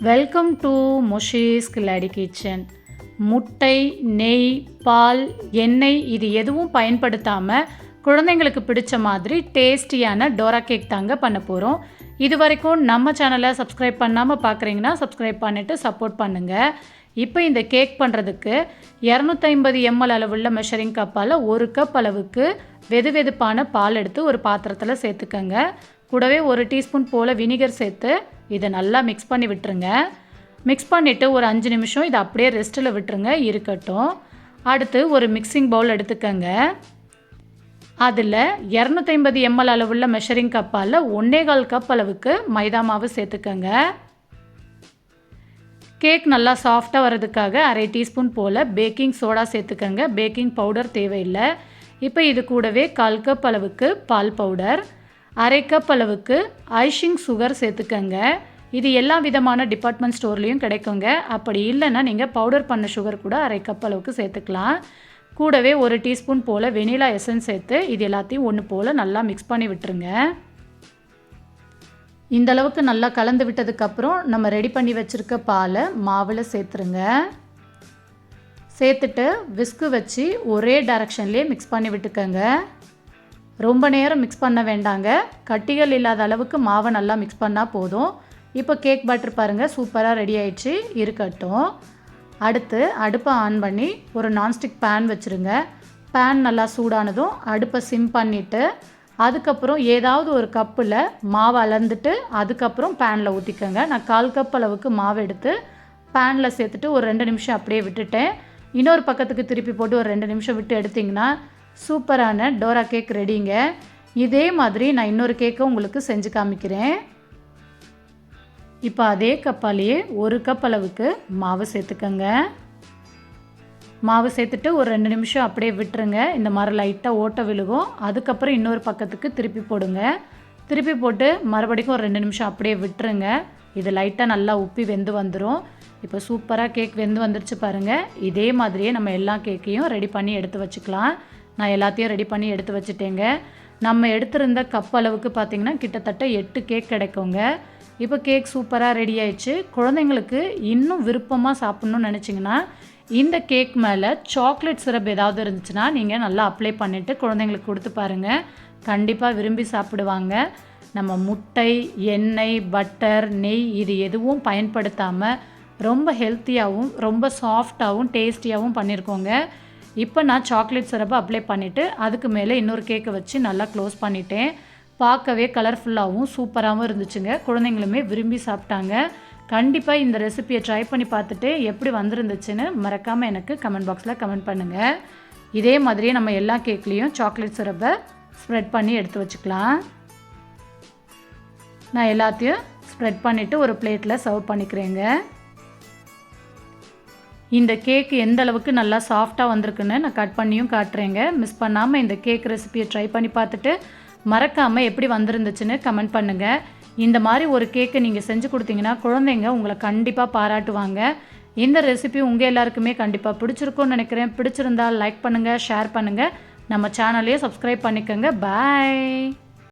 Welcome to மொஷீஸ் கில்லாடி kitchen முட்டை நெய் பால் எண்ணெய் இது எதுவும் பயன்படுத்தாமல் குழந்தைங்களுக்கு பிடிச்ச மாதிரி டேஸ்டியான டோரா கேக் தாங்க பண்ண போகிறோம் இது வரைக்கும் நம்ம சேனலை சப்ஸ்கிரைப் பண்ணாமல் பார்க்குறீங்கன்னா சப்ஸ்கிரைப் பண்ணிவிட்டு சப்போர்ட் பண்ணுங்கள் இப்போ இந்த கேக் பண்ணுறதுக்கு இரநூத்தைம்பது எம்எல் அளவுள்ள மெஷரிங் கப்பால் ஒரு கப் அளவுக்கு வெது வெதுப்பான பால் எடுத்து ஒரு பாத்திரத்தில் சேர்த்துக்கங்க. கூடவே ஒரு டீஸ்பூன் போல் வினிகர் சேர்த்து இதை நல்லா மிக்ஸ் பண்ணி விட்டுருங்க. மிக்ஸ் பண்ணிவிட்டு ஒரு அஞ்சு நிமிஷம் இதை அப்படியே ரெஸ்ட்டில் விட்டுருங்க இருக்கட்டும். அடுத்து ஒரு மிக்சிங் பவுல் எடுத்துக்கங்க. அதில் இரநூத்தைம்பது எம்எல் அளவுள்ள மெஷரிங் கப்பால் ஒன்னேகால் கப் அளவுக்கு மைதா மாவு சேர்த்துக்கங்க. கேக் நல்லா சாஃப்டாக வர்றதுக்காக அரை டீஸ்பூன் போல் பேக்கிங் சோடா சேர்த்துக்கங்க. பேக்கிங் பவுடர் தேவையில்லை. இப்போ இது கூடவே கால் கப் அளவுக்கு பால் பவுடர் அரை கப் அளவுக்கு ஐஷிங் சுகர் சேர்த்துக்கங்க. இது எல்லா விதமான டிபார்ட்மெண்ட் ஸ்டோர்லேயும் கிடைக்குங்க. அப்படி இல்லைன்னா நீங்கள் பவுடர் பண்ண சுகர் கூட அரை கப் அளவுக்கு சேர்த்துக்கலாம். கூடவே ஒரு டீஸ்பூன் போல் வெனிலா எசன்ஸ் சேர்த்து இது எல்லாத்தையும் ஒன்று போல் நல்லா மிக்ஸ் பண்ணி விட்டுருங்க. இந்த அளவுக்கு நல்லா கலந்து விட்டதுக்கப்புறம் நம்ம ரெடி பண்ணி வச்சுருக்க பாலை மாவில் சேர்த்துருங்க. சேர்த்துட்டு விஸ்கு வச்சு ஒரே டைரக்ஷன்லேயே மிக்ஸ் பண்ணி விட்டுக்கோங்க. ரொம்ப நேரம் மிக்ஸ் பண்ண வேண்டாங்க. கட்டிகள் இல்லாத அளவுக்கு மாவை நல்லா மிக்ஸ் பண்ணால் போதும். இப்போ கேக் பட்டர் பாருங்கள் சூப்பராக ரெடி ஆயிடுச்சு. இருக்கட்டும். அடுத்து அடுப்பை ஆன் பண்ணி ஒரு நான்ஸ்டிக் பேன் வச்சுருங்க. பேன் நல்லா சூடானதும் அடுப்பை சிம் பண்ணிவிட்டு அதுக்கப்புறம் ஏதாவது ஒரு கப்பில் மாவு அளந்துட்டு அதுக்கப்புறம் பேனில் ஊற்றிக்கோங்க நான் கால் கப் அளவுக்கு மாவு எடுத்து பேனில் சேர்த்துட்டு ஒரு ரெண்டு நிமிஷம் அப்படியே விட்டுட்டேன். இன்னொரு பக்கத்துக்கு திருப்பி போட்டு ஒரு ரெண்டு நிமிஷம் விட்டு எடுத்திங்கன்னா சூப்பரான டோரா கேக் ரெடிங்க. இதே மாதிரி நான் இன்னொரு கேக்கை உங்களுக்கு செஞ்சு காமிக்கிறேன். இப்போ அதே கப்பாலேயே ஒரு கப் அளவுக்கு மாவு சேர்த்துக்கோங்க. மாவு சேர்த்துட்டு ஒரு ரெண்டு நிமிஷம் அப்படியே விட்டுருங்க. இந்த மாதிரி லைட்டாக ஓட்ட விழுகும். அதுக்கப்புறம் இன்னொரு பக்கத்துக்கு திருப்பி போடுங்க. திருப்பி போட்டு மறுபடிக்கும் ஒரு ரெண்டு நிமிஷம் அப்படியே விட்டுருங்க. இது லைட்டாக நல்லா உப்பி வெந்து வந்துடும் இப்போ சூப்பராக கேக் வெந்து வந்துருச்சு பாருங்கள் இதே மாதிரியே நம்ம எல்லா கேக்கையும் ரெடி பண்ணி எடுத்து வச்சுக்கலாம். நான் எல்லாத்தையும் ரெடி பண்ணி எடுத்து வச்சுட்டேங்க. நம்ம எடுத்திருந்த கப் அளவுக்கு பார்த்திங்கன்னா கிட்டத்தட்ட எட்டு கேக் கிடைக்குங்க. இப்போ கேக் சூப்பராக ரெடி ஆயிடுச்சு. குழந்தைங்களுக்கு இன்னும் விருப்பமாக சாப்பிட்ணுன்னு நினச்சிங்கன்னா இந்த கேக் மேலே சாக்லேட் சிரப் ஏதாவது இருந்துச்சுன்னா நீங்கள் நல்லா அப்ளை பண்ணிவிட்டு குழந்தைங்களுக்கு கொடுத்து பாருங்கள் கண்டிப்பாக விரும்பி சாப்பிடுவாங்க. நம்ம முட்டை எண்ணெய் பட்டர் நெய் இது எதுவும் பயன்படுத்தாமல் ரொம்ப ஹெல்த்தியாகவும் ரொம்ப சாஃப்டாகவும் டேஸ்டியாகவும் பண்ணியிருக்கோங்க இப்போ நான் சாக்லேட் சிரப்பை அப்ளை பண்ணிவிட்டு அதுக்கு மேலே இன்னொரு கேக்கை வச்சு நல்லா க்ளோஸ் பண்ணிட்டேன். பார்க்கவே கலர்ஃபுல்லாகவும் சூப்பராகவும் இருந்துச்சுங்க. குழந்தைங்களுமே விரும்பி சாப்பிட்டாங்க. கண்டிப்பாக இந்த ரெசிபியை ட்ரை பண்ணி பார்த்துட்டு எப்படி வந்திருந்துச்சுன்னு மறக்காமல் எனக்கு கமெண்ட் பாக்ஸில் கமெண்ட் பண்ணுங்கள் இதே மாதிரியே நம்ம எல்லா கேக்லேயும் சாக்லேட் சிரப்பை ஸ்ப்ரெட் பண்ணி எடுத்து வச்சுக்கலாம். நான் எல்லாத்தையும் ஸ்ப்ரெட் பண்ணிவிட்டு ஒரு பிளேட்டில் சர்வ் பண்ணிக்கிறேங்க. இந்த கேக் எந்த அளவுக்கு நல்லா சாஃப்டாக வந்திருக்குன்னு நான் கட் பண்ணியும் காட்டுறேங்க. மிஸ் பண்ணாமல் இந்த கேக் ரெசிபியை ட்ரை பண்ணி பார்த்துட்டு மறக்காமல் எப்படி வந்திருந்துச்சுன்னு கமெண்ட் பண்ணுங்கள் இந்த மாதிரி ஒரு கேக்கை நீங்கள் செஞ்சு கொடுத்தீங்கன்னா குழந்தைங்க உங்களை கண்டிப்பாக பாராட்டுவாங்க. இந்த ரெசிபி உங்கள் எல்லாருக்குமே கண்டிப்பாக பிடிச்சிருக்கும்னு நினைக்கிறேன். பிடிச்சிருந்தால் லைக் பண்ணுங்கள் ஷேர் பண்ணுங்கள் நம்ம சேனலையே சப்ஸ்கிரைப் பண்ணிக்கோங்க. பாய்